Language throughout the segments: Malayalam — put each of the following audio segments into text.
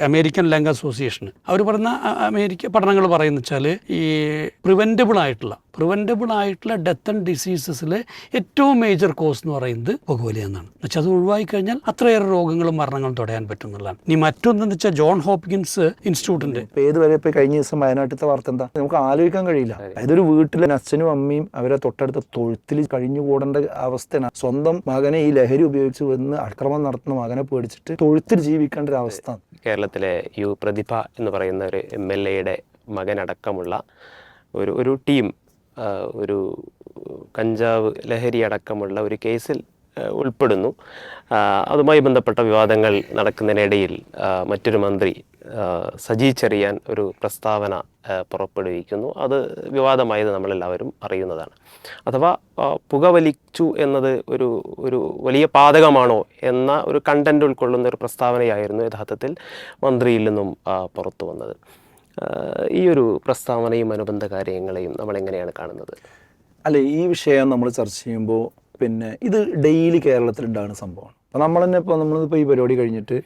അമേരിക്കൻ ലാംഗ് അസോസിയേഷന്. അവർ പറയുന്ന അമേരിക്ക പഠനങ്ങൾ പറയുന്ന വെച്ചാൽ ഈ പ്രിവെന്റബിൾ ആയിട്ടുള്ള പ്രിവെന്റബിൾ ആയിട്ടുള്ള ഡെത്ത് ആൻഡ് ഡിസീസസിലെ ഏറ്റവും മേജർ കോസ് എന്ന് പറയുന്നത് പുകവലി എന്നാണ് എന്നുവെച്ചാൽ അത് ഒഴിവായി കഴിഞ്ഞാൽ അത്രയേറെ രോഗങ്ങളും മരണങ്ങളും തടയാൻ പറ്റും എന്നുള്ളതാണ് ഇനി മറ്റൊന്നെന്ന് വെച്ചാൽ ജോൺ ഹോപ്കിൻസ് ഇൻസ്റ്റിറ്റ്യൂട്ടിന്റെ ഏത് വരെ ഇപ്പോൾ കഴിഞ്ഞ ദിവസം വയനാട്ടിലത്തെ വാർത്ത എന്താ? നമുക്ക് ആലോചിക്കാൻ കഴിയില്ല. അതായത് ഒരു വീട്ടിലെ അച്ഛനും അമ്മയും അവരെ തൊട്ടടുത്ത തൊഴുത്തിൽ കഴിഞ്ഞുകൂടേണ്ട അവസ്ഥയാണ്. സ്വന്തം മകനെ ഈ ലഹരി ഉപയോഗിച്ച് വന്ന് അക്രമം നടത്തുന്ന മകനെ പേടിച്ചിട്ട് തൊഴുത്തിൽ ജീവിക്കേണ്ട ഒരു അവസ്ഥ. കേരളത്തിലെ യു പ്രതിഭ എന്ന് പറയുന്ന ഒരു എം എൽ എയുടെ മകനടക്കമുള്ള ഒരു ഒരു ടീം ഒരു കഞ്ചാവ് ലഹരി അടക്കമുള്ള ഒരു കേസിൽ ഉൾപ്പെടുന്നു. അതുമായി ബന്ധപ്പെട്ട വിവാദങ്ങൾ നടക്കുന്നതിനിടയിൽ മറ്റൊരു മന്ത്രി സജി ചെറിയാൻ ഒരു പ്രസ്താവന പുറപ്പെടുവിക്കുന്നു. അത് വിവാദമായത് നമ്മളെല്ലാവരും അറിയുന്നതാണ്. അഥവാ പുക പുകവലിച്ചു എന്നത് ഒരു ഒരു വലിയ പാതകമാണോ എന്ന ഒരു കണ്ടന്റ് ഉൾക്കൊള്ളുന്ന ഒരു പ്രസ്താവനയായിരുന്നു യഥാർത്ഥത്തിൽ മന്ത്രിയിൽ നിന്നും പുറത്തു വന്നത്. ഈ ഒരു പ്രസ്താവനയും അനുബന്ധ കാര്യങ്ങളെയും നമ്മൾ എങ്ങനെയാണ് കാണുന്നത്? അല്ല ഈ വിഷയം നമ്മൾ ചർച്ച ചെയ്യുമ്പോൾ പിന്നെ ഇത് ഡെയിലി കേരളത്തിലുണ്ടാകുന്ന സംഭവമാണ്. അപ്പോൾ നമ്മൾ തന്നെ ഇപ്പോൾ നമ്മളിപ്പോൾ ഈ പരിപാടി കഴിഞ്ഞിട്ട്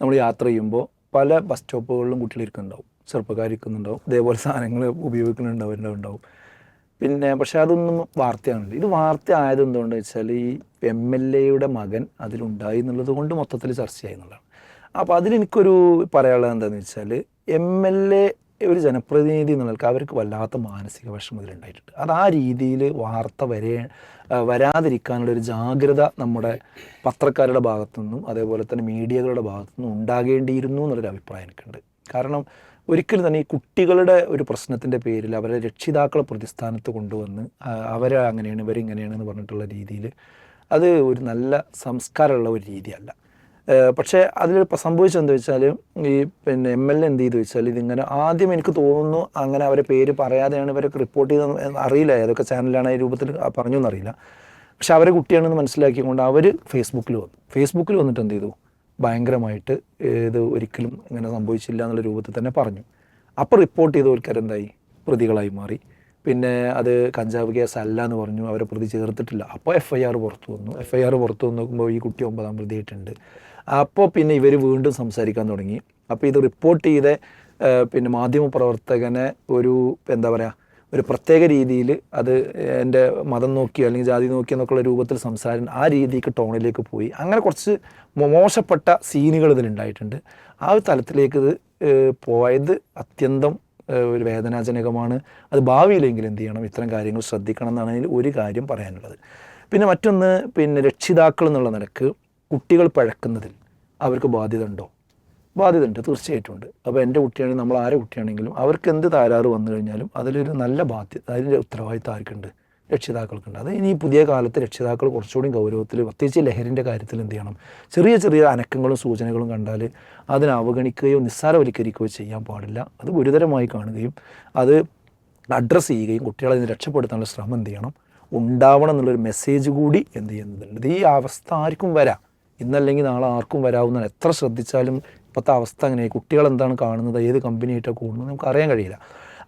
നമ്മൾ യാത്ര ചെയ്യുമ്പോൾ പല ബസ് സ്റ്റോപ്പുകളിലും കുട്ടികൾ ഇരിക്കുന്നുണ്ടാവും. ചെറുപ്പക്കാർ ഇരിക്കുന്നുണ്ടാവും. ഇതേപോലെ സാധനങ്ങൾ ഉപയോഗിക്കുന്നുണ്ടാവും പിന്നെ പക്ഷേ അതൊന്നും വാർത്തയാണല്ലോ. ഇത് വാർത്ത ആയത് എന്തുകൊണ്ടെന്ന് വെച്ചാൽ ഈ എം എൽ എയുടെ മകൻ അതിലുണ്ടായി എന്നുള്ളത് കൊണ്ട് മൊത്തത്തിൽ ചർച്ചയായി എന്നുള്ളതാണ് അപ്പോൾ അതിലെനിക്കൊരു പറയാനുള്ളത് എന്താണെന്ന് വെച്ചാൽ എം എൽ എ ഒരു ജനപ്രതിനിധി എന്നുള്ള അവർക്ക് വല്ലാത്ത മാനസിക വിഷമം ഇതിലുണ്ടായിട്ടുണ്ട്. അത് ആ രീതിയിൽ വാർത്ത വരെ വരാതിരിക്കാനുള്ള ഒരു ജാഗ്രത നമ്മുടെ പത്രക്കാരുടെ ഭാഗത്തു നിന്നും അതേപോലെ തന്നെ മീഡിയകളുടെ ഭാഗത്തു നിന്നും ഉണ്ടാകേണ്ടിയിരുന്നു എന്നുള്ളൊരു അഭിപ്രായം എനിക്കുണ്ട്. കാരണം ഒരിക്കലും തന്നെ ഈ കുട്ടികളുടെ ഒരു പ്രശ്നത്തിന്റെ പേരിൽ അവരെ രക്ഷിതാക്കളെ പ്രതിസ്ഥാനത്ത് കൊണ്ടുവന്ന് അവരെ അങ്ങനെയാണ് ഇവരിങ്ങനെയാണ് എന്ന് പറഞ്ഞിട്ടുള്ള രീതിയിൽ അത് ഒരു നല്ല സംസ്കാരമുള്ള ഒരു രീതിയല്ല. പക്ഷേ അതിൽ സംഭവിച്ചതെന്ന് വെച്ചാൽ ഈ പിന്നെ എം എൽ എ എന്ത് ചെയ്തു വെച്ചാൽ ഇതിങ്ങനെ ആദ്യം എനിക്ക് തോന്നുന്നു അങ്ങനെ അവരെ പേര് പറയാതെയാണ് ഇവരൊക്കെ റിപ്പോർട്ട് ചെയ്തത് അറിയില്ല ഏതൊക്കെ ചാനലാണ് ഈ രൂപത്തിൽ പറഞ്ഞു എന്നറിയില്ല പക്ഷെ അവരെ കുട്ടിയാണെന്ന് മനസ്സിലാക്കിക്കൊണ്ട് അവർ ഫേസ്ബുക്കിൽ വന്നു. ഫേസ്ബുക്കിൽ വന്നിട്ട് എന്ത് ചെയ്തു? ഭയങ്കരമായിട്ട് ഇത് ഒരിക്കലും ഇങ്ങനെ സംഭവിച്ചില്ല എന്നുള്ള രൂപത്തിൽ തന്നെ പറഞ്ഞു. അപ്പോൾ റിപ്പോർട്ട് ചെയ്തവർക്കാരെന്തായി പ്രതികളായി മാറി. പിന്നെ അത് കഞ്ചാവ് കേസ് അല്ല എന്ന് പറഞ്ഞു. അവരെ പ്രതി ചേർത്തിട്ടില്ല. അപ്പോൾ എഫ് ഐ ആർ പുറത്തു വന്നു. എഫ് ഐ ആർ പുറത്തു വന്ന് നോക്കുമ്പോൾ ഈ കുട്ടി ഒമ്പതാം പ്രതിയായിട്ടുണ്ട്. അപ്പോൾ പിന്നെ ഇവർ വീണ്ടും സംസാരിക്കാൻ തുടങ്ങി. അപ്പോൾ ഇത് റിപ്പോർട്ട് ചെയ്ത പിന്നെ മാധ്യമപ്രവർത്തകനെ ഒരു എന്താ പറയുക ഒരു പ്രത്യേക രീതിയിൽ അത് എന്റെ മതം നോക്കി അല്ലെങ്കിൽ ജാതി നോക്കി എന്നൊക്കെയുള്ള രൂപത്തിൽ സംസാരം ആ രീതിക്ക് ടോണിലേക്ക് പോയി. അങ്ങനെ കുറച്ച് മോശപ്പെട്ട സീനുകൾ ഇതിലുണ്ടായിട്ടുണ്ട്. ആ ഒരു തലത്തിലേക്ക് ഇത് പോയത് അത്യന്തം ഒരു വേദനാജനകമാണ്. അത് ഭാവിയിലെങ്കിലും എന്ത് ചെയ്യണം? ഇത്തരം കാര്യങ്ങൾ ശ്രദ്ധിക്കണം എന്നാണ് ഒരു കാര്യം പറയാനുള്ളത്. പിന്നെ മറ്റൊന്ന് പിന്നെ രക്ഷിതാക്കൾ എന്നുള്ള നിലയ്ക്ക് കുട്ടികൾ പഴക്കുന്നതിൽ. അവർക്ക് ബാധ്യത ഉണ്ടോ? ബാധ്യത ഉണ്ട് തീർച്ചയായിട്ടും ഉണ്ട്. അപ്പോൾ എന്റെ കുട്ടിയാണെങ്കിൽ നമ്മൾ ആരെ കുട്ടിയാണെങ്കിലും അവർക്ക് എന്ത് തകരാറ് വന്നു കഴിഞ്ഞാലും അതിലൊരു നല്ല ബാധ്യത അതിന്റെ ഉത്തരവാദിത്തം ആർക്കുണ്ട്? രക്ഷിതാക്കൾക്കുണ്ട്. അത് ഇനി പുതിയ കാലത്ത് രക്ഷിതാക്കൾ കുറച്ചുകൂടി ഗൗരവത്തിൽ പ്രത്യേകിച്ച് ലഹരിന്റെ കാര്യത്തിൽ എന്ത് ചെയ്യണം? ചെറിയ ചെറിയ അനക്കങ്ങളും സൂചനകളും കണ്ടാൽ അതിനെ അവഗണിക്കുകയോ നിസ്സാരവൽക്കരിക്കുകയോ ചെയ്യാൻ പാടില്ല. അത് ഗുരുതരമായി കാണുകയും അത് അഡ്രസ്സ് ചെയ്യുകയും കുട്ടികളെ അതിന് രക്ഷപ്പെടുത്താനുള്ള ശ്രമം എന്ത് ചെയ്യണം? ഉണ്ടാവണം എന്നുള്ളൊരു മെസ്സേജ് കൂടി എന്ത് ചെയ്യുന്നുണ്ട്. ഈ അവസ്ഥ ആർക്കും വരാം. ഇന്നല്ലെങ്കിൽ നാളെ ആർക്കും വരാവുന്ന എത്ര ശ്രദ്ധിച്ചാലും ഇപ്പോഴത്തെ അവസ്ഥ അങ്ങനെ കുട്ടികൾ എന്താണ് കാണുന്നത്? ഏത് കമ്പനിയായിട്ടാണ് കൂടുന്നത്? നമുക്ക് അറിയാൻ കഴിയില്ല.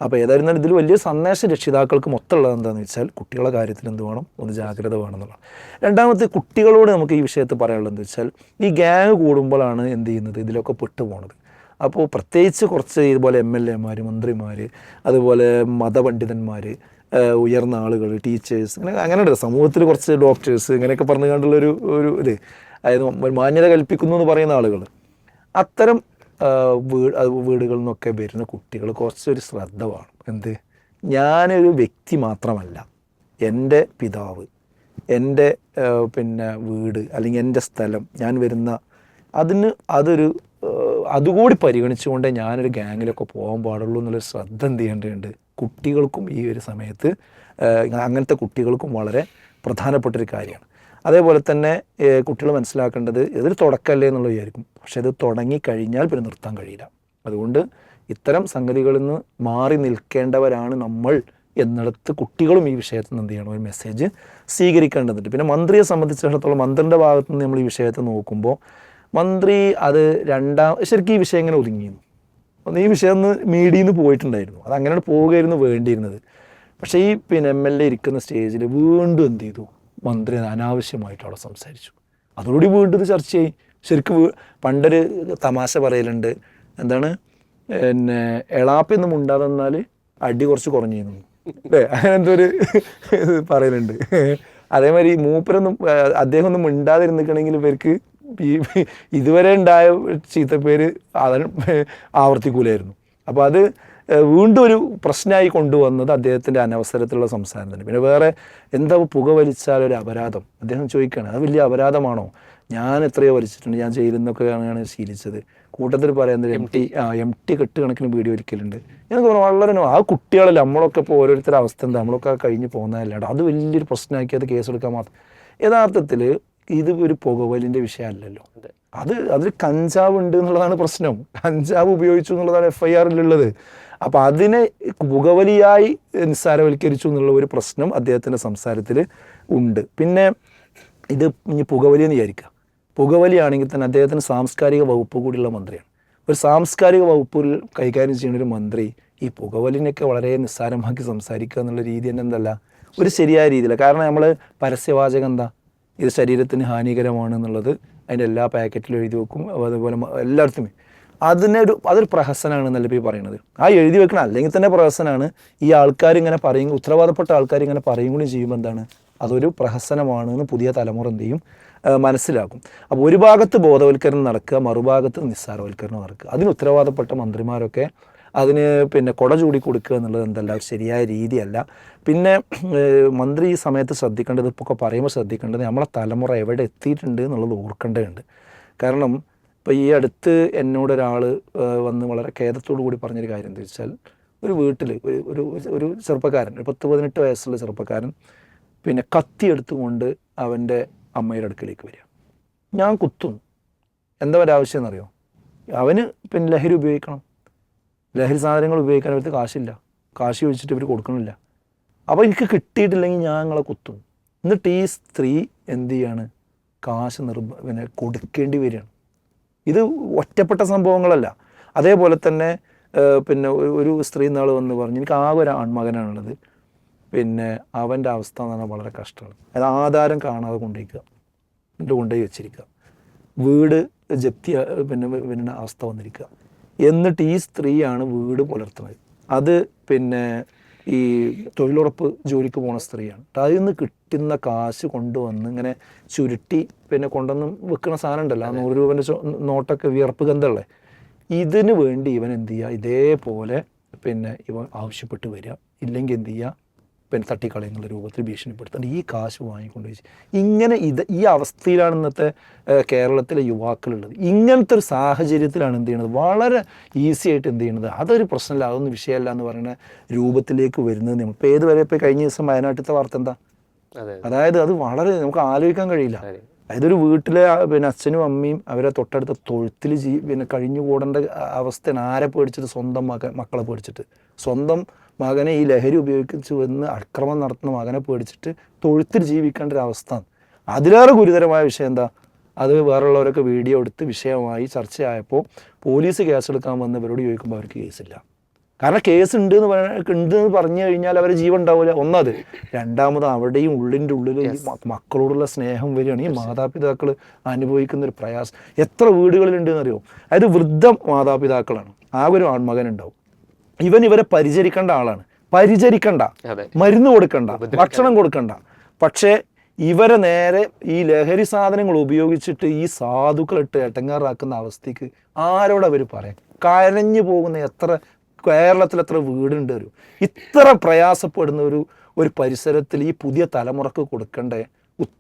അപ്പോൾ ഏതായിരുന്നാലും ഇതിൽ വലിയ സന്ദേശം രക്ഷിതാക്കൾക്ക് മൊത്തമുള്ളത് എന്താണെന്ന് വെച്ചാൽ കുട്ടികളുടെ കാര്യത്തിൽ എന്ത് വേണം? ഒന്ന് ജാഗ്രത വേണം എന്നുള്ളതാണ്. രണ്ടാമത്തെ കുട്ടികളോട് നമുക്ക് ഈ വിഷയത്തിൽ പറയാനുള്ളത് എന്ന് വെച്ചാൽ ഈ ഗ്യാങ് കൂടുമ്പോഴാണ് എന്ത് ചെയ്യുന്നത്? ഇതിലൊക്കെ പെട്ടു പോണത് അപ്പോൾ പ്രത്യേകിച്ച് കുറച്ച് ഇതുപോലെ എം എൽ എമാർ മന്ത്രിമാർ അതുപോലെ മതപണ്ഡിതന്മാർ ഉയർന്ന ആളുകൾ ടീച്ചേഴ്സ് അങ്ങനെ അങ്ങനെയുണ്ട്. സമൂഹത്തിൽ കുറച്ച് ഡോക്ടേഴ്സ് ഇങ്ങനെയൊക്കെ പറഞ്ഞു കണ്ടുള്ളൊരു ഒരു ഇത്. അതായത് മാന്യത കൽപ്പിക്കുന്നു എന്ന് പറയുന്ന ആളുകൾ അത്തരം വീട് വീടുകളിൽ നിന്നൊക്കെ വരുന്ന കുട്ടികൾ കുറച്ചൊരു ശ്രദ്ധ വേണം. എന്ത്? ഞാനൊരു വ്യക്തി മാത്രമല്ല. എന്റെ പിതാവ് എന്റെ പിന്നെ വീട് അല്ലെങ്കിൽ എന്റെ സ്ഥലം ഞാൻ വരുന്ന അതിന് അതൊരു അതുകൂടി പരിഗണിച്ചുകൊണ്ട് ഞാനൊരു ഗ്യാങ്ങിലൊക്കെ പോകാൻ പാടുള്ളൂ എന്നുള്ളൊരു ശ്രദ്ധ എന്ത് ചെയ്യേണ്ടതുണ്ട്? കുട്ടികൾക്കും ഈ ഒരു സമയത്ത് അങ്ങനത്തെ കുട്ടികൾക്കും വളരെ പ്രധാനപ്പെട്ടൊരു കാര്യമാണ്. അതേപോലെ തന്നെ കുട്ടികൾ മനസ്സിലാക്കേണ്ടത് ഇതൊരു തുടക്കമല്ലേ എന്നുള്ളത് വിചാരിക്കും. പക്ഷേ ഇത് തുടങ്ങിക്കഴിഞ്ഞാൽ പിന്നെ നിർത്താൻ കഴിയില്ല. അതുകൊണ്ട് ഇത്തരം സംഗതികളിൽ നിന്ന് മാറി നിൽക്കേണ്ടവരാണ് നമ്മൾ എന്നിടത്ത് കുട്ടികളും ഈ വിഷയത്തിൽ നിന്ന് എന്ത് ചെയ്യണം? ഒരു മെസ്സേജ് സ്വീകരിക്കേണ്ടതുണ്ട്. പിന്നെ മന്ത്രിയെ സംബന്ധിച്ചിടത്തോളം മന്ത്രിന്റെ ഭാഗത്തു നിന്ന് നമ്മൾ ഈ വിഷയത്തെ നോക്കുമ്പോൾ മന്ത്രി അത് രണ്ടാം ശരിക്കും ഈ വിഷയം ഇങ്ങനെ ഒതുങ്ങിയിരുന്നു. ഒന്ന് ഈ വിഷയം ഒന്ന് മീഡിയയിൽ നിന്ന് പോയിട്ടുണ്ടായിരുന്നു. അത് അങ്ങനെയാണ് പോവുകയായിരുന്നു വേണ്ടിയിരുന്നത്. പക്ഷേ ഈ പിന്നെ എം എൽ എ ഇരിക്കുന്ന സ്റ്റേജിൽ വീണ്ടും എന്ത് ചെയ്തു? മന്ത്രി അനാവശ്യമായിട്ട് അവിടെ സംസാരിച്ചു. അതോടുകൂടി വീണ്ടും ഇത് ചർച്ച ചെയ്യും ശരിക്കും പണ്ടൊരു തമാശ പറയലുണ്ട്. എന്താണ്? പിന്നെ എളാപ്പൊന്നും ഉണ്ടാകുന്നാൽ അടി കുറച്ച് കുറഞ്ഞിരുന്നു. അല്ലേ? അങ്ങനെ എന്തോ ഒരു പറയലുണ്ട്. അതേമാതിരി മൂപ്പരൊന്നും അദ്ദേഹം ഒന്നും മിണ്ടാതിരുന്നിക്കണമെങ്കിൽ ഇവർക്ക് ഇതുവരെ ഉണ്ടായ ചീത്തപ്പേര് അതിന് ആവർത്തിക്കൂലായിരുന്നു. അപ്പോൾ അത് വീണ്ടും ഒരു പ്രശ്നമായി കൊണ്ടുവന്നത് അദ്ദേഹത്തിന്റെ അനവസരത്തിലുള്ള സംസാരം തന്നെ. പിന്നെ വേറെ എന്താ പുക വലിച്ചാൽ ഒരു അപരാധം? അദ്ദേഹം ചോദിക്കുകയാണ് അത് വലിയ അപരാധമാണോ? ഞാൻ എത്രയോ വലിച്ചിട്ടുണ്ട് ഞാൻ ജയിലിൽ ശീലിച്ചത്. കൂട്ടത്തിൽ പറയുന്നത് എം ടി. ആ എം ടി കെട്ട് കണക്കിന് വീഡിയോ ഒരിക്കലുണ്ട്. എനിക്ക് വളരെ ആ കുട്ടികളല്ല നമ്മളൊക്കെ ഇപ്പോൾ ഓരോരുത്തരുടെ അവസ്ഥ എന്താ? നമ്മളൊക്കെ കഴിഞ്ഞ് പോകുന്നതല്ലാണ്ട് അത് വലിയൊരു പ്രശ്നമാക്കി അത് കേസെടുക്കാൻ മാത്രം. യഥാർത്ഥത്തിൽ ഇത് ഒരു പുകവലിന്റെ വിഷയമല്ലല്ലോ. അത്. അതിൽ കഞ്ചാവ് ഉണ്ട് എന്നുള്ളതാണ് പ്രശ്നം. കഞ്ചാവ് ഉപയോഗിച്ചു എന്നുള്ളതാണ് എഫ് ഐ ആറിലുള്ളത് അപ്പോൾ അതിനെ പുകവലിയായി നിസ്സാരവൽക്കരിച്ചു എന്നുള്ള ഒരു പ്രശ്നം അദ്ദേഹത്തിന്റെ സംസാരത്തിൽ ഉണ്ട്. പിന്നെ ഇത് ഇനി പുകവലി എന്ന് വിചാരിക്കുക. പുകവലിയാണെങ്കിൽ തന്നെ അദ്ദേഹത്തിന് സാംസ്കാരിക വകുപ്പ് കൂടിയുള്ള മന്ത്രിയാണ്. ഒരു സാംസ്കാരിക വകുപ്പിൽ കൈകാര്യം ചെയ്യുന്ന ഒരു മന്ത്രി ഈ പുകവലിനെയൊക്കെ വളരെ നിസ്സാരമാക്കി സംസാരിക്കുക എന്നുള്ള രീതി തന്നെ എന്തല്ല ഒരു ശരിയായ രീതിയില്ല. കാരണം നമ്മൾ പരസ്യവാചകം എന്താ? ഇത് ശരീരത്തിന് ഹാനികരമാണ് എന്നുള്ളത് അതിന്റെ എല്ലാ പാക്കറ്റിലും എഴുതി വെക്കും. അതുപോലെ എല്ലായിടത്തും അതിനൊരു അതൊരു പ്രഹസനമാണ് എന്നല്ല ഈ പറയുന്നത് ആ എഴുതി വെക്കണം അല്ലെങ്കിൽ തന്നെ പ്രഹസനമാണ് ഈ ആൾക്കാർ ഇങ്ങനെ പറയും ഉത്തരവാദപ്പെട്ട ആൾക്കാർ ഇങ്ങനെ പറയും കൂടി ചെയ്യുമ്പോൾ എന്താണ്? അതൊരു പ്രഹസനമാണ് എന്ന് പുതിയ തലമുറ എന്ത് ചെയ്യും? മനസ്സിലാക്കും. അപ്പോൾ ഒരു ഭാഗത്ത് ബോധവൽക്കരണം നടക്കുക മറുഭാഗത്ത് നിസ്സാരവൽക്കരണം നടക്കുക. അതിന് ഉത്തരവാദപ്പെട്ട മന്ത്രിമാരൊക്കെ അതിന് പിന്നെ കൊട ചൂടി കൊടുക്കുക എന്നുള്ളത് എന്തല്ല ശരിയായ രീതിയല്ല. പിന്നെ മന്ത്രി ഈ സമയത്ത് ശ്രദ്ധിക്കേണ്ടത് ഇപ്പോൾ പറയുമ്പോൾ ശ്രദ്ധിക്കേണ്ടത് നമ്മളെ തലമുറ എവിടെ എത്തിയിട്ടുണ്ട് എന്നുള്ളത് ഓർക്കേണ്ടതുണ്ട്. കാരണം ഇപ്പോൾ ഈ അടുത്ത് എന്നോട് ഒരാൾ വന്ന് വളരെ ഖേദത്തോടു കൂടി പറഞ്ഞൊരു കാര്യം എന്താ വെച്ചാൽ ഒരു വീട്ടിൽ ഒരു ഒരു ഒരു ചെറുപ്പക്കാരൻ ഒരു പത്ത് പതിനെട്ട് വയസ്സുള്ള ചെറുപ്പക്കാരൻ പിന്നെ കത്തി എടുത്തുകൊണ്ട് അവന്റെ അമ്മയുടെ അടുക്കലേക്ക് വരിക. ഞാൻ കുത്തും. എന്താ ഒരാവശ്യം എന്നറിയോ? അവന് പിന്നെ ലഹരി ഉപയോഗിക്കണം. ലഹരി സാധനങ്ങൾ ഉപയോഗിക്കാൻ അവർക്ക് കാശില്ല. കാശ് ചോദിച്ചിട്ട് ഇവർ കൊടുക്കണില്ല. അപ്പോൾ എനിക്ക് കിട്ടിയിട്ടില്ലെങ്കിൽ ഞാൻ നിങ്ങളെ കുത്തും. എന്നിട്ട് ഈ സ്ത്രീ എന്ത് ചെയ്യാണ്? കാശ് നിർബ പിന്നെ കൊടുക്കേണ്ടി വരികയാണ്. ഇത് ഒറ്റപ്പെട്ട സംഭവങ്ങളല്ല. അതേപോലെ തന്നെ പിന്നെ ഒരു- സ്ത്രീ നാൾ വന്ന് പറഞ്ഞു എനിക്ക് ആകെ ഒരു ആൺമകനാണുള്ളത്. പിന്നെ അവന്റെ അവസ്ഥ എന്ന് പറഞ്ഞാൽ വളരെ കഷ്ടമാണ്. അത് ആധാരം കാണാതെ കൊണ്ടിരിക്കുക എന്നിട്ട് കൊണ്ടുപോയി വെച്ചിരിക്കുക. വീട് ജപ്തി പിന്നെ പിന്നെ അവസ്ഥ വന്നിരിക്കുക. എന്നിട്ട് ഈ സ്ത്രീയാണ് വീട് പുലർത്തുന്നത്. അത് പിന്നെ ഈ തൊഴിലുറപ്പ് ജോലിക്ക് പോണ സ്ത്രീയാണ്. അതിൽ നിന്ന് കിട്ടുന്ന കാശ് കൊണ്ടുവന്ന് ഇങ്ങനെ ചുരുട്ടി പിന്നെ കൊണ്ടുവന്ന് വെക്കുന്ന സാധനം ഉണ്ടല്ലോ നൂറ് രൂപന്റെ നോട്ടൊക്കെ വിയർപ്പ് ഗന്ധമുള്ളേ. ഇതിന് വേണ്ടി ഇവൻ എന്ത് ചെയ്യുക? ഇതേപോലെ പിന്നെ ഇവൻ ആവശ്യപ്പെട്ട് വരിക. ഇല്ലെങ്കിൽ എന്ത് ചെയ്യുക? പിന്നെ തട്ടിക്കളയുന്നുള്ള രൂപത്തിൽ ഭീഷണിപ്പെടുത്തുന്നുണ്ട്. ഈ കാശ് വാങ്ങിക്കൊണ്ട് വെച്ച് ഇങ്ങനെ ഇത് ഈ അവസ്ഥയിലാണ് ഇന്നത്തെ കേരളത്തിലെ യുവാക്കളുള്ളത്. ഇങ്ങനത്തെ ഒരു സാഹചര്യത്തിലാണ് എന്ത് ചെയ്യുന്നത്? വളരെ ഈസി ആയിട്ട് എന്ത് ചെയ്യുന്നത്? അതൊരു പ്രശ്നമല്ല അതൊന്നും വിഷയമല്ല എന്ന് പറയുന്ന രൂപത്തിലേക്ക് വരുന്നത് നമ്മൾ. ഇപ്പോൾ ഏത് വരെ ഇപ്പോൾ കഴിഞ്ഞ ദിവസം വയനാട്ടിലത്തെ വാർത്ത എന്താ? അതെ. അതായത് അത് വളരെ നമുക്ക് ആലോചിക്കാൻ കഴിയില്ല. അതായത് ഒരു വീട്ടിലെ പിന്നെ അച്ഛനും അമ്മയും അവരെ തൊട്ടടുത്ത തൊഴുത്തിൽ ജീ പിന്നെ കഴിഞ്ഞു കൂടേണ്ട അവസ്ഥയാണ്. ആരെ പേടിച്ചിട്ട് സ്വന്തം മക്കളെ പേടിച്ചിട്ട്? സ്വന്തം മകനെ ഈ ലഹരി ഉപയോഗിച്ചു വന്ന് അക്രമം നടത്തുന്ന മകനെ പേടിച്ചിട്ട് തൊഴുത്തിൽ ജീവിക്കേണ്ട ഒരു അവസ്ഥ. അതിലേറെ ഗുരുതരമായ വിഷയം എന്താ? അത് വേറുള്ളവരൊക്കെ വീഡിയോ എടുത്ത് വിഷയമായി ചർച്ചയായപ്പോൾ പോലീസ് കേസെടുക്കാൻ വന്നവരോട് ചോദിക്കുമ്പോൾ അവർക്ക് കേസില്ല. കാരണം കേസ് ഉണ്ട് എന്ന് ഉണ്ട് എന്ന് പറഞ്ഞു കഴിഞ്ഞാൽ അവരെ ജീവൻ ഉണ്ടാവില്ല. ഒന്നത് രണ്ടാമത് അവിടെയും ഉള്ളിന്റെ ഉള്ളിൽ മക്കളോടുള്ള സ്നേഹം വരികയാണ്. ഈ മാതാപിതാക്കൾ അനുഭവിക്കുന്ന ഒരു പ്രയാസം. എത്ര വീടുകളിലുണ്ട് എന്നറിയോ? അതായത് വൃദ്ധ മാതാപിതാക്കളാണ്. ആ ഒരു ആൺമകൻ ഉണ്ടാവും ഇവൻ ഇവരെ പരിചരിക്കേണ്ട ആളാണ്. പരിചരിക്കണ്ട. മരുന്ന് കൊടുക്കണ്ട. ഭക്ഷണം കൊടുക്കണ്ട. പക്ഷേ ഇവരെ നേരെ ഈ ലഹരി സാധനങ്ങൾ ഉപയോഗിച്ചിട്ട് ഈ സാധുക്കളിട്ട് എട്ടങ്ങാറാക്കുന്ന അവസ്ഥയ്ക്ക് ആരോട് അവർ പറയാം? കരഞ്ഞു പോകുന്ന എത്ര കേരളത്തിൽ എത്ര വീടുണ്ട് ഒരു? ഇത്ര പ്രയാസപ്പെടുന്ന ഒരു ഒരു പരിസരത്തിൽ ഈ പുതിയ തലമുറയ്ക്ക് കൊടുക്കേണ്ട?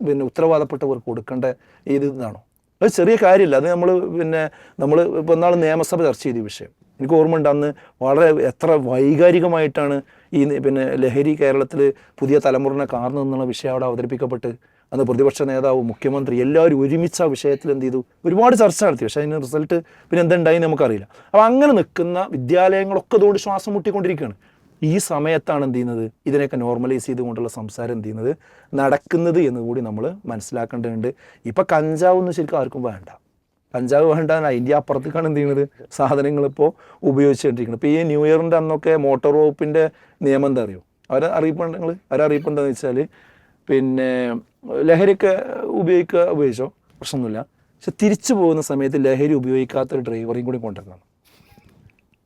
പിന്നെ ഉത്തരവാദപ്പെട്ടവർ കൊടുക്കേണ്ട? ഇത് ഇതാണോ? അത് ചെറിയ കാര്യമില്ല. അത് നമ്മൾ പിന്നെ നമ്മൾ ഇപ്പോൾ നാൾ നിയമസഭ ചർച്ച ചെയ്ത വിഷയം. എനിക്ക് ഓർമ്മയുണ്ട് അന്ന് വളരെ എത്ര വൈകാരികമായിട്ടാണ് ഈ പിന്നെ ലഹരി കേരളത്തിൽ പുതിയ തലമുറനെ കാർന്നു എന്നുള്ള വിഷയം അവിടെ അവതരിപ്പിക്കപ്പെട്ട് അന്ന് പ്രതിപക്ഷ നേതാവ് മുഖ്യമന്ത്രി എല്ലാവരും ഒരുമിച്ച് ആ വിഷയത്തിൽ എന്ത് ചെയ്തു? ഒരുപാട് ചർച്ച നടത്തി. പക്ഷേ അതിന് റിസൾട്ട് പിന്നെ എന്തുണ്ടായി നമുക്കറിയില്ല. അപ്പോൾ അങ്ങനെ നിൽക്കുന്ന വിദ്യാലയങ്ങളൊക്കെ അതുകൊണ്ട് ശ്വാസം മുട്ടിക്കൊണ്ടിരിക്കുകയാണ്. ഈ സമയത്താണ് എന്ത് ചെയ്യുന്നത്? ഇതിനെയൊക്കെ നോർമലൈസ് ചെയ്തുകൊണ്ടുള്ള സംസാരം എന്ത് ചെയ്യുന്നത്? നടക്കുന്നത് എന്ന് കൂടി നമ്മൾ മനസ്സിലാക്കേണ്ടതുണ്ട്. ഇപ്പം കഞ്ചാവ് ഒന്നും ശരിക്കും ആർക്കും വേണ്ട. കഞ്ചാവ് വേണ്ട അതിന്റെ അപ്പുറത്തേക്കാണ് എന്ത് ചെയ്യുന്നത് സാധനങ്ങൾ ഇപ്പോൾ ഉപയോഗിച്ചുകൊണ്ടിരിക്കുന്നത് ഇപ്പോൾ ഈ ന്യൂ ഇയറിന്റെ അന്നൊക്കെ മോട്ടോർ വകുപ്പിന്റെ നിയമം എന്താ അറിയോ? അവരെ അറിയിപ്പുണ്ട് നിങ്ങൾ അവരെ അറിയിപ്പ് എന്താണെന്ന് വെച്ചാൽ പിന്നെ ലഹരിയൊക്കെ ഉപയോഗിക്കുക ഉപയോഗിച്ചോ? പ്രശ്നമൊന്നുമില്ല. പക്ഷെ തിരിച്ചു പോകുന്ന സമയത്ത് ലഹരി ഉപയോഗിക്കാത്ത ഒരു ഡ്രൈവറെയും കൂടി കൊണ്ടുവരണം.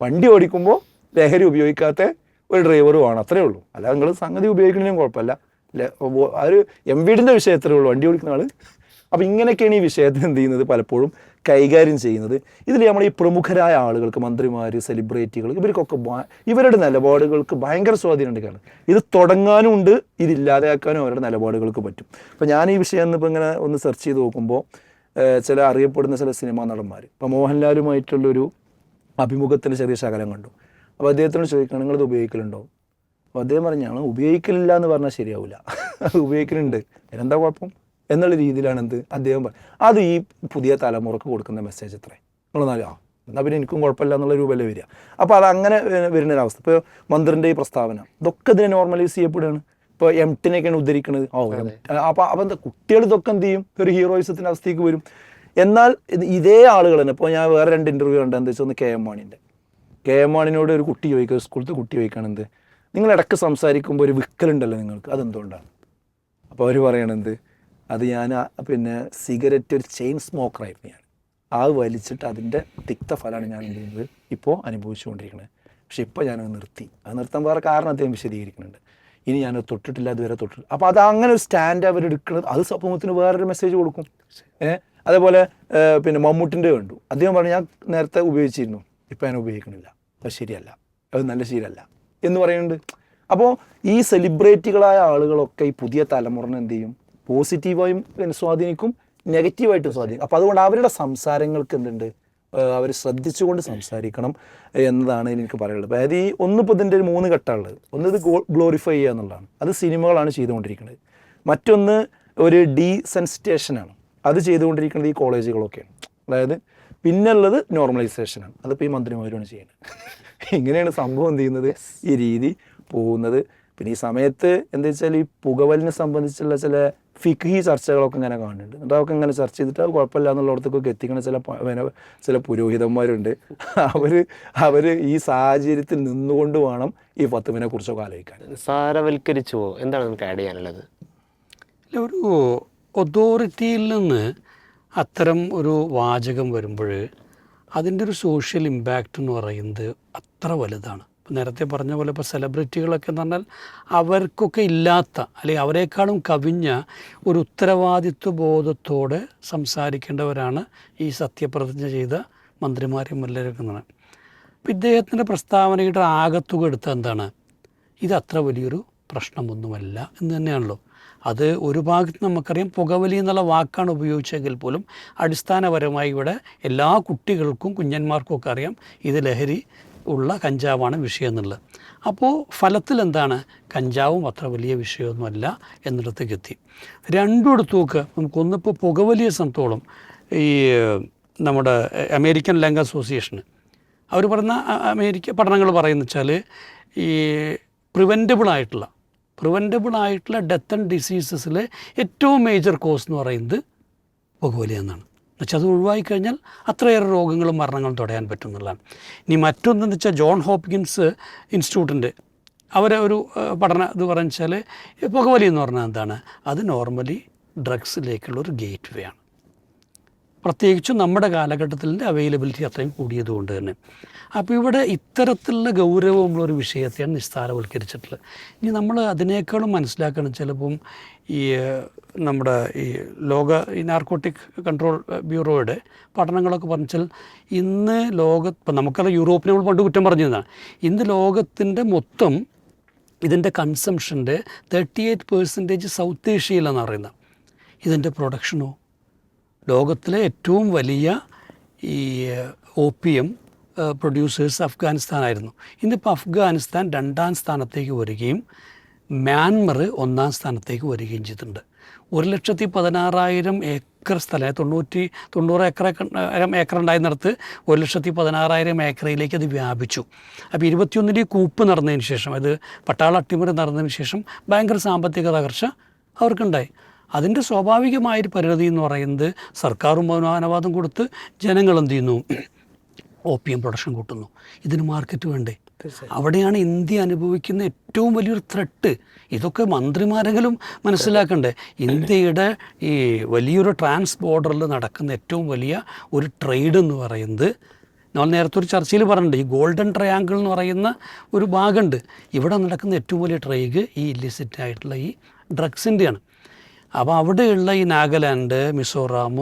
വണ്ടി ഓടിക്കുമ്പോൾ ലഹരി ഉപയോഗിക്കാത്ത ഒരു ഡ്രൈവർ വേണം അത്രേ ഉള്ളൂ. അല്ല നിങ്ങൾ സംഗതി ഉപയോഗിക്കണമെങ്കിലും കുഴപ്പമില്ല. ഒരു എം വീടിന്റെ വിഷയത്രേ ഉള്ളൂ. വണ്ടി ഓടിക്കുന്ന ആൾ അപ്പോൾ ഇങ്ങനെയൊക്കെയാണ് ഈ വിഷയത്തിന് എന്ത് ചെയ്യുന്നത് പലപ്പോഴും? കൈകാര്യം ചെയ്യുന്നത്. ഇതിൽ നമ്മൾ ഈ പ്രമുഖരായ ആളുകൾക്ക് മന്ത്രിമാർ സെലിബ്രിറ്റികൾ ഇവർക്കൊക്കെ ഇവരുടെ നിലപാടുകൾക്ക് ഭയങ്കര സ്വാധീനമുണ്ട് കാരണം ഇത് തുടങ്ങാനും ഉണ്ട് ഇതില്ലാതെയാക്കാനും അവരുടെ നിലപാടുകൾക്ക് പറ്റും. അപ്പോൾ ഞാൻ ഈ വിഷയം ഇന്നിപ്പോൾ ഇങ്ങനെ ഒന്ന് സെർച്ച് ചെയ്ത് നോക്കുമ്പോൾ ചില അറിയപ്പെടുന്ന ചില സിനിമാ നടന്മാർ ഇപ്പോൾ മോഹൻലാലുമായിട്ടുള്ളൊരു അഭിമുഖത്തിന്റെ ചെറിയ ശകലം കണ്ടു. അപ്പോൾ അദ്ദേഹത്തിനോട് ചോദിക്കണം നിങ്ങളിത് ഉപയോഗിക്കലുണ്ടോ? അപ്പോൾ അദ്ദേഹം പറഞ്ഞാണ് ഉപയോഗിക്കലില്ല എന്ന് പറഞ്ഞാൽ ശരിയാവില്ല അത് ഉപയോഗിക്കലുണ്ട്. അതിനെന്താ കുഴപ്പം? എന്നുള്ള രീതിയിലാണ് എന്ത് അദ്ദേഹം അത് ഈ പുതിയ തലമുറയ്ക്ക് കൊടുക്കുന്ന മെസ്സേജ് അത്രേ. നിങ്ങളെന്നാലും ആ എന്നാൽ പിന്നെ എനിക്കും കുഴപ്പമില്ല എന്നുള്ള രൂപമല്ലേ വരിക. അപ്പോൾ അത് അങ്ങനെ വ- വരുന്നൊരവസ്ഥ. ഇപ്പോൾ മന്ത്രിന്റെ ഈ പ്രസ്താവന ഇതൊക്കെ ഇതിനെ നോർമലൈസ് ചെയ്യപ്പെടുകയാണ്. ഇപ്പോൾ എം ടിനെയൊക്കെയാണ് ഉദ്ധരിക്കുന്നത് ഓ അപ്പോൾ അപ്പം എന്താ കുട്ടികൾ ഇതൊക്കെ എന്ത് ചെയ്യും? ഒരു ഹീറോയിസത്തിന്റെ അവസ്ഥയ്ക്ക് വരും. എന്നാൽ ഇതേ ആളുകൾ തന്നെ ഇപ്പോൾ ഞാൻ വേറെ രണ്ട് ഇന്റർവ്യൂ കണ്ടത് എന്താ വെച്ചാൽ ഒന്ന് കെ എം മാണിന്റെ കെ എം മാണിനോട് ഒരു കുട്ടി ചോദിക്കുക സ്കൂളത്തെ കുട്ടി ചോദിക്കുകയാണെന്ത് നിങ്ങൾ ഇടയ്ക്ക് സംസാരിക്കുമ്പോൾ ഒരു വിക്കലുണ്ടല്ലോ നിങ്ങൾക്ക് അതെന്തുകൊണ്ടാണ്? അപ്പോൾ അവർ പറയണത് അത് ഞാൻ പിന്നെ സിഗരറ്റ് ഒരു ചെയിൻ സ്മോക്കറായിരുന്നു ഞാൻ. ആ വലിച്ചിട്ട് അതിന്റെ തിക്തഫലമാണ് ഞാൻ എന്ത് ചെയ്യുന്നത് ഇപ്പോൾ അനുഭവിച്ചുകൊണ്ടിരിക്കുന്നത് പക്ഷെ ഇപ്പോൾ ഞാനത് നിർത്തി. അത് നിർത്താൻ വേറെ കാരണം അദ്ദേഹം വിശദീകരിക്കുന്നുണ്ട്. ഇനി ഞാനത് തൊട്ടിട്ടില്ല അതുവരെ തൊട്ടിട്ടില്ല. അപ്പോൾ അത് അങ്ങനെ ഒരു സ്റ്റാൻഡ് അവരെടുക്കുന്നത് അത് സമൂഹത്തിന് വേറൊരു മെസ്സേജ് കൊടുക്കും. ഏഹ് അതേപോലെ പിന്നെ മമ്മൂട്ടിന്റെ കണ്ടു. അദ്ദേഹം പറഞ്ഞു ഞാൻ നേരത്തെ ഉപയോഗിച്ചിരുന്നു. ഇപ്പം ഞാൻ ഉപയോഗിക്കുന്നില്ല അത് ശരിയല്ല. അത് നല്ല ശരിയല്ല. എന്ന് പറയുന്നുണ്ട്. അപ്പോൾ ഈ സെലിബ്രിറ്റികളായ ആളുകളൊക്കെ ഈ പുതിയ തലമുറനെ എന്ത് ചെയ്യും? പോസിറ്റീവായും സ്വാധീനിക്കും നെഗറ്റീവായിട്ടും സ്വാധീനിക്കും. അപ്പോൾ അതുകൊണ്ട് അവരുടെ സംസാരങ്ങൾക്ക് എന്തുണ്ട്? അവർ ശ്രദ്ധിച്ചുകൊണ്ട് സംസാരിക്കണം എന്നതാണ് എനിക്ക് പറയാനുള്ളത്. അതായത് ഈ ഒന്നിപ്പോൾ ഇതിന്റെ ഒരു മൂന്ന് ഘട്ടമുള്ളത്. ഒന്ന് ഇത് ഗ്ലോറിഫൈ ചെയ്യുക എന്നുള്ളതാണ്. അത് സിനിമകളാണ് ചെയ്തുകൊണ്ടിരിക്കുന്നത്. മറ്റൊന്ന് ഒരു ഡീസെൻസിറ്റേഷനാണ് അത് ചെയ്തുകൊണ്ടിരിക്കുന്നത് ഈ കോളേജുകളൊക്കെയാണ്. അതായത് പിന്നുള്ളത് നോർമലൈസേഷനാണ് അതിപ്പോൾ ഈ മന്ത്രിമാരുമാണ് ചെയ്യുന്നത്. ഇങ്ങനെയാണ് സംഭവം എന്ത് ചെയ്യുന്നത്? ഈ രീതി പോകുന്നത്. പിന്നെ ഈ സമയത്ത് എന്താ വെച്ചാൽ ഈ പുകവലിനെ സംബന്ധിച്ചുള്ള ചില ഫിഖി ചർച്ചകളൊക്കെ ഇങ്ങനെ കാണുന്നുണ്ട്. എന്നിട്ട് അതൊക്കെ ഇങ്ങനെ ചർച്ച ചെയ്തിട്ട് അത് കുഴപ്പമില്ല എന്നുള്ളടത്തൊക്കെ എത്തിക്കണ ചില ചില പുരോഹിതന്മാരുണ്ട്. അവർ അവർ ഈ സാഹചര്യത്തിൽ നിന്നുകൊണ്ട് വേണം ഈ ഫത്തുവിനെ കുറിച്ചൊക്കെ ആലോചിക്കാൻ. സാരവൽക്കരിച്ചോ എന്താണ് നമുക്ക് ആഡ് ചെയ്യാനുള്ളത്? അല്ല ഒരു ഒതോറിറ്റിയിൽ നിന്ന് അത്തരം ഒരു വാചകം വരുമ്പോൾ അതിന്റെ ഒരു സോഷ്യൽ ഇമ്പാക്റ്റ് എന്ന് പറയുന്നത് അത്ര വലുതാണ്. നേരത്തെ പറഞ്ഞ പോലെ ഇപ്പോൾ സെലിബ്രിറ്റികളൊക്കെ എന്ന് പറഞ്ഞാൽ അവർക്കൊക്കെ ഇല്ലാത്ത അല്ലെങ്കിൽ അവരെക്കാളും കവിഞ്ഞ ഒരു ഉത്തരവാദിത്വ ബോധത്തോടെ സംസാരിക്കേണ്ടവരാണ് ഈ സത്യപ്രതിജ്ഞ ചെയ്ത മന്ത്രിമാരും എന്നാണ് അപ്പം ഇദ്ദേഹത്തിന്റെ പ്രസ്താവനയുടെ ആകത്തുക എടുത്ത എന്താണ്? ഇത് അത്ര വലിയൊരു പ്രശ്നമൊന്നുമല്ല എന്ന് തന്നെയാണല്ലോ. അത് ഒരു ഭാഗത്ത് നമുക്കറിയാം പുകവലി എന്നുള്ള വാക്കാണ് ഉപയോഗിച്ചെങ്കിൽ പോലും അടിസ്ഥാനപരമായി ഇവിടെ എല്ലാ കുട്ടികൾക്കും കുഞ്ഞന്മാർക്കും ഒക്കെ അറിയാം ഇത് ലഹരി ഉള്ള കഞ്ചാവാണ് വിഷയം എന്നുള്ളത് അപ്പോൾ ഫലത്തിൽ എന്താണ് കഞ്ചാവും അത്ര വലിയ വിഷയമൊന്നുമല്ല എന്നിടത്തേക്ക് എത്തി. രണ്ടും എടുത്ത് നോക്കുക നമുക്കൊന്നിപ്പോൾ പുകവലിയെ സംബന്ധിച്ചോളം ഈ നമ്മുടെ അമേരിക്കൻ ലങ് അസോസിയേഷന് അവർ പറയുന്ന അമേരിക്ക പഠനങ്ങൾ പറയുന്ന വെച്ചാൽ ഈ പ്രിവെന്റബിൾ ആയിട്ടുള്ള ആയിട്ടുള്ള ഡെത്ത് ആൻഡ് ഡിസീസസിലെ ഏറ്റവും മേജർ കോസ് എന്ന് പറയുന്നത് പുകവലി എന്നാണ്. എന്നുവെച്ചാൽ അത് ഒഴിവായി കഴിഞ്ഞാൽ അത്രയേറെ രോഗങ്ങളും മരണങ്ങളും തടയാൻ പറ്റും എന്നുള്ളതാണ് ഇനി മറ്റൊന്നെന്ന് വെച്ചാൽ ജോൺ ഹോപ്കിൻസ് ഇൻസ്റ്റിറ്റ്യൂട്ടിന്റെ അവരെ ഒരു പഠനം ഇത് പറഞ്ഞാൽ പുകവലി എന്ന് പറഞ്ഞാൽ എന്താണ്? അത് നോർമലി ഡ്രഗ്സിലേക്കുള്ള ഒരു ഗേറ്റ് വേ ആണ്. പ്രത്യേകിച്ചും നമ്മുടെ കാലഘട്ടത്തിന്റെ അവൈലബിലിറ്റി അത്രയും കൂടിയതുകൊണ്ട് തന്നെ. അപ്പോൾ ഇവിടെ ഇത്തരത്തിലുള്ള ഗൗരവമുള്ള ഒരു വിഷയത്തെയാണ് നിസ്താരവൽക്കരിച്ചിട്ടുള്ളത് ഇനി നമ്മൾ അതിനേക്കാളും മനസ്സിലാക്കണം ചിലപ്പം ഈ നമ്മുടെ ഈ ലോക ഈ നാർക്കോട്ടിക് കൺട്രോൾ ബ്യൂറോയുടെ പഠനങ്ങളൊക്കെ പറഞ്ഞാൽ ഇന്ന് ലോക ഇപ്പം നമുക്കറിയാം യൂറോപ്പിനെ നമ്മൾ പണ്ട് കുറ്റം പറഞ്ഞതാണ് ഇന്ന് ലോകത്തിന്റെ മൊത്തം ഇതിന്റെ കൺസംഷന്റെ തേർട്ടി എയ്റ്റ് പെർസെന്റേജ് സൗത്ത് ഏഷ്യയിലെന്ന് പറയുന്നത്. ഇതിന്റെ പ്രൊഡക്ഷനോ ലോകത്തിലെ ഏറ്റവും വലിയ ഈ എം പ്രൊഡ്യൂസേഴ്സ് അഫ്ഗാനിസ്ഥാനായിരുന്നു. ഇന്നിപ്പോൾ അഫ്ഗാനിസ്ഥാൻ രണ്ടാം സ്ഥാനത്തേക്ക് വരികയും മ്യാൻമർ ഒന്നാം സ്ഥാനത്തേക്ക് വരികയും ചെയ്തിട്ടുണ്ട്. ഒരു ലക്ഷത്തി പതിനാറായിരം ഏക്കർ സ്ഥലം തൊണ്ണൂറ്റി തൊണ്ണൂറ് ഏക്കർ ഏക്കർ ഉണ്ടായിരുന്നിടത്ത് ഒരു ലക്ഷത്തി പതിനാറായിരം ഏക്കറയിലേക്ക് അത് വ്യാപിച്ചു. അപ്പോൾ ഇരുപത്തിയൊന്നിൽ ഈ കൂപ്പ് നടന്നതിന് ശേഷം അത് പട്ടാള അട്ടിമറി നടന്നതിന് ശേഷം ഭയങ്കര സാമ്പത്തിക തകർച്ച അവർക്കുണ്ടായി. അതിന്റെ സ്വാഭാവികമായൊരു പരിണതി എന്ന് പറയുന്നത് സർക്കാരും മൗനാനുവാദം കൊടുത്ത് ജനങ്ങൾ എന്ത് ചെയ്യുന്നു? ഓപ്പിയം പ്രൊഡക്ഷൻ കൂട്ടുന്നു. ഇതിന് മാർക്കറ്റ് വേണ്ടേ? അവിടെയാണ് ഇന്ത്യ അനുഭവിക്കുന്ന ഏറ്റവും വലിയൊരു ത്രെട്ട് ഇതൊക്കെ മന്ത്രിമാരെങ്കിലും മനസ്സിലാക്കണ്ടേ? ഇന്ത്യയുടെ ഈ വലിയൊരു ട്രാൻസ് ബോർഡറിൽ നടക്കുന്ന ഏറ്റവും വലിയ ഒരു ട്രേഡ് എന്ന് പറയുന്നത് നമ്മൾ നേരത്തെ ഒരു ചർച്ചയിൽ പറഞ്ഞിട്ടുണ്ട്. ഈ ഗോൾഡൻ ട്രയാങ്കിൾ എന്ന് പറയുന്ന ഒരു ഭാഗമുണ്ട്. ഇവിടെ നടക്കുന്ന ഏറ്റവും വലിയ ട്രേഗ് ഈ ഇല്ലിസിറ്റ് ആയിട്ടുള്ള ഈ ഡ്രഗ്സിന്റെയാണ് അപ്പോൾ അവിടെയുള്ള ഈ നാഗാലാൻഡ് മിസോറാം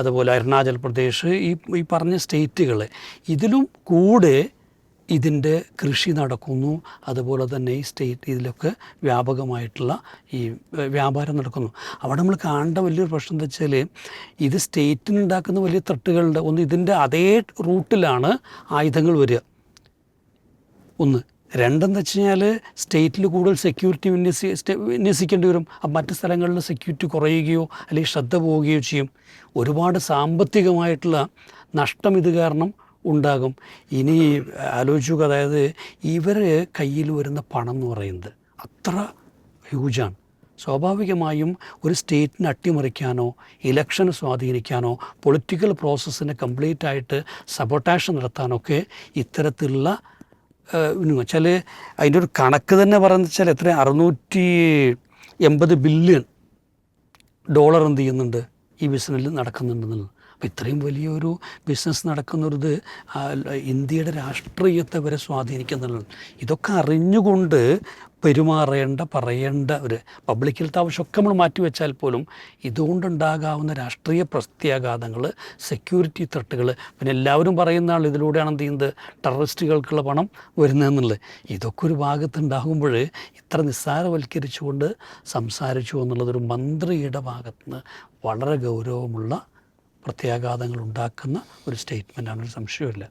അതുപോലെ അരുണാചൽ പ്രദേശ് ഈ ഈ പറഞ്ഞ സ്റ്റേറ്റുകൾ ഇതിലും കൂടെ ഇതിന്റെ കൃഷി നടക്കുന്നു. അതുപോലെ തന്നെ ഈ സ്റ്റേറ്റ് ഇതിലൊക്കെ വ്യാപകമായിട്ടുള്ള ഈ വ്യാപാരം നടക്കുന്നു. അവിടെ നമ്മൾ കാണേണ്ട വലിയൊരു പ്രശ്നം എന്താ വെച്ചാൽ ഇത് സ്റ്റേറ്റിനുണ്ടാക്കുന്ന വലിയ തട്ടുകളുണ്ട് ഒന്ന് ഇതിന്റെ അതേ റൂട്ടിലാണ് ആയുധങ്ങൾ വരിക. ഒന്ന് രണ്ടെന്ന് വെച്ച് കഴിഞ്ഞാൽ സ്റ്റേറ്റിൽ കൂടുതൽ സെക്യൂരിറ്റി വിന്യസി വിന്യസിക്കേണ്ടി വരും. അപ്പം മറ്റ് സ്ഥലങ്ങളിൽ സെക്യൂരിറ്റി കുറയുകയോ അല്ലെങ്കിൽ ശ്രദ്ധ പോവുകയോ ചെയ്യും. ഒരുപാട് സാമ്പത്തികമായിട്ടുള്ള നഷ്ടം ഇത് കാരണം ഉണ്ടാകും. ഇനി ആലോചിക്കുക അതായത് ഇവർ കയ്യിൽ വരുന്ന പണം എന്ന് പറയുന്നത് അത്ര ഹ്യൂജാണ് സ്വാഭാവികമായും ഒരു സ്റ്റേറ്റിനെ അട്ടിമറിക്കാനോ ഇലക്ഷന് സ്വാധീനിക്കാനോ പൊളിറ്റിക്കൽ പ്രോസസ്സിനെ കംപ്ലീറ്റ് ആയിട്ട് സബോട്ടാഷൻ നടത്താനൊക്കെ ഇത്തരത്തിലുള്ള വെച്ചാൽ അതിന്റെ ഒരു കണക്ക് തന്നെ പറയുന്നത് വെച്ചാൽ എത്ര? അറുന്നൂറ്റി എൺപത് ബില്യൺ ഡോളർ എന്ത് ചെയ്യുന്നുണ്ട് ഈ ബിസിനസ്സിൽ നടക്കുന്നുണ്ടെന്നുള്ളത്. അപ്പോൾ ഇത്രയും വലിയൊരു ബിസിനസ് നടക്കുന്നൊരിത് ഇന്ത്യയുടെ രാഷ്ട്രീയത്തെ വരെ സ്വാധീനിക്കുന്നുള്ളത് ഇതൊക്കെ അറിഞ്ഞുകൊണ്ട് പെരുമാറേണ്ട പറയേണ്ട ഒരു പബ്ലിക് ഹെൽത്ത് ആവശ്യമൊക്കെ നമ്മൾ മാറ്റിവെച്ചാൽ പോലും ഇതുകൊണ്ടുണ്ടാകാവുന്ന രാഷ്ട്രീയ പ്രത്യാഘാതങ്ങൾ സെക്യൂരിറ്റി ത്രട്ടുകൾ പിന്നെ എല്ലാവരും പറയുന്ന ആൾ ഇതിലൂടെയാണ് എന്ത് ചെയ്യുന്നത്? ടെററിസ്റ്റുകൾക്കുള്ള പണം വരുന്നതെന്നുള്ളത് ഇതൊക്കെ ഒരു ഭാഗത്തുണ്ടാകുമ്പോൾ ഇത്ര നിസ്സാരവൽക്കരിച്ചുകൊണ്ട് സംസാരിച്ചു എന്നുള്ളതൊരു മന്ത്രിയുടെ ഭാഗത്തുനിന്ന് വളരെ ഗൗരവമുള്ള പ്രത്യാഘാതങ്ങൾ ഉണ്ടാക്കുന്ന ഒരു സ്റ്റേറ്റ്മെന്റാണ് ഒരു സംശയമില്ല